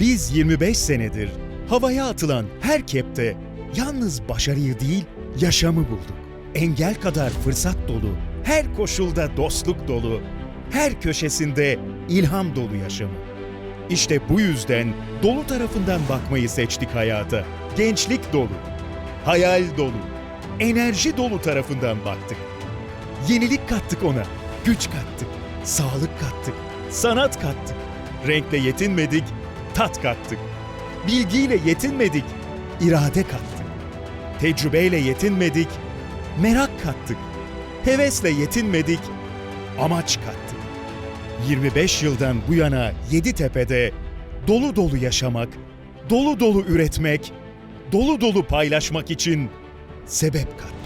Biz 25 senedir havaya atılan her kepte yalnız başarıyı değil, yaşamı bulduk. Engel kadar fırsat dolu, her koşulda dostluk dolu, her köşesinde ilham dolu yaşamı. İşte bu yüzden dolu tarafından bakmayı seçtik hayata. Gençlik dolu, hayal dolu, enerji dolu tarafından baktık. Yenilik kattık ona, güç kattık, sağlık kattık, sanat kattık. Renkle yetinmedik, tat kattık. Bilgiyle yetinmedik, irade kattık. Tecrübeyle yetinmedik, merak kattık. Hevesle yetinmedik, amaç kattık. 25 yıldan bu yana Yeditepe'de dolu dolu yaşamak, dolu dolu üretmek, dolu dolu paylaşmak için sebep kattık.